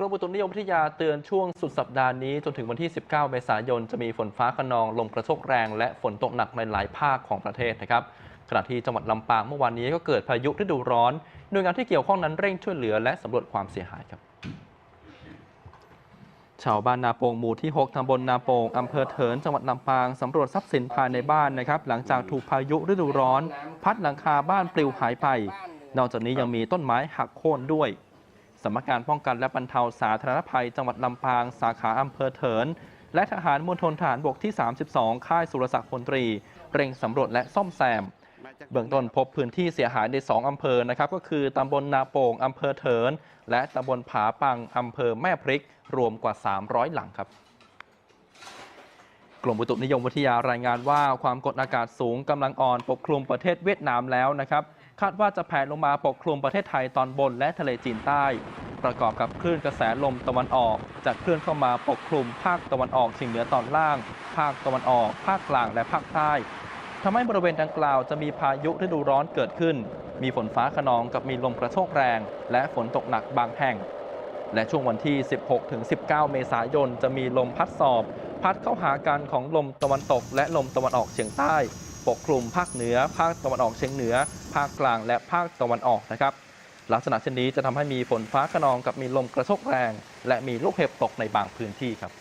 รมอุตุนิยมวิทยาเตือนช่วงสุดสัปดาห์นี้ จนถึงวันที่ 19 เมษายน จะมีฝนฟ้าขนอง ลมกระโชกแรง และฝนตกหนักในหลายภาคของประเทศนะครับขณะที่จังหวัดลำปางเมื่อวานนี้ก็เกิดพายุฤดูร้อน หน่วยงานที่เกี่ยวข้องนั้นเร่งช่วยเหลือและสำรวจความเสียหายครับชาวบ้านนาโปงหมู่ที่ 6 ตำบลนาโปงอำเภอเถิน จังหวัดลำปาง สำรวจทรัพย์สินภายในบ้านนะครับ หลังจากถูกพายุฤดูร้อน พัดหลังคาบ้านปลิวหายไป นอกจากนี้ยังมีต้นไม้หักโค่นด้วย สำนักงานป้องกันและบรรเทาสาธารณภัยจังหวัดลำปาง สาขาอำเภอเถิน และทหารมณฑลทหารบกที่ 32 ค่ายสุรศักดิ์พลตรี เร่งสำรวจและซ่อมแซม เบื้องต้นพบพื้นที่เสียหายใน 2 อำเภอนะครับ ก็คือตำบลนาโป่งอำเภอเถิน และตำบลผาปังอำเภอแม่พริก รวมกว่า 300 หลังครับกรมอุตุนิยมวิทยารายงานว่าความกดอากาศสูงกำลังอ่อนปกคลุมประเทศเวียดนามแล้วนะครับ คาดว่าจะแผ่ลงมาปกคลุมประเทศไทยตอนบนและทะเลจีนใต้ ประกอบกับคลื่นกระแสลมตะวันออกจะเคลื่อนเข้ามาปกคลุมภาคตะวันออกเฉียงเหนือตอนล่าง ภาคตะวันออก ภาคกลางและภาคใต้ทำให้บริเวณดังกล่าวจะมีพายุฤดูร้อนเกิดขึ้น มีฝนฟ้าขนองกับมีลมกระโชกแรง และฝนตกหนักบางแห่ง และช่วงวันที่ 16-19 เมษายนจะมีลมพัดสอบ พัดเข้าหากันของลมตะวันตกและลมตะวันออกเฉียงใต้ ปกคลุมภาคเหนือ ภาคตะวันออกเฉียงเหนือ ภาคกลางและภาคตะวันออกนะครับ ลักษณะเช่นนี้จะทำให้มีฝนฟ้าขนองกับมีลมกระโชกแรง และมีลูกเห็บตกในบางพื้นที่ครับ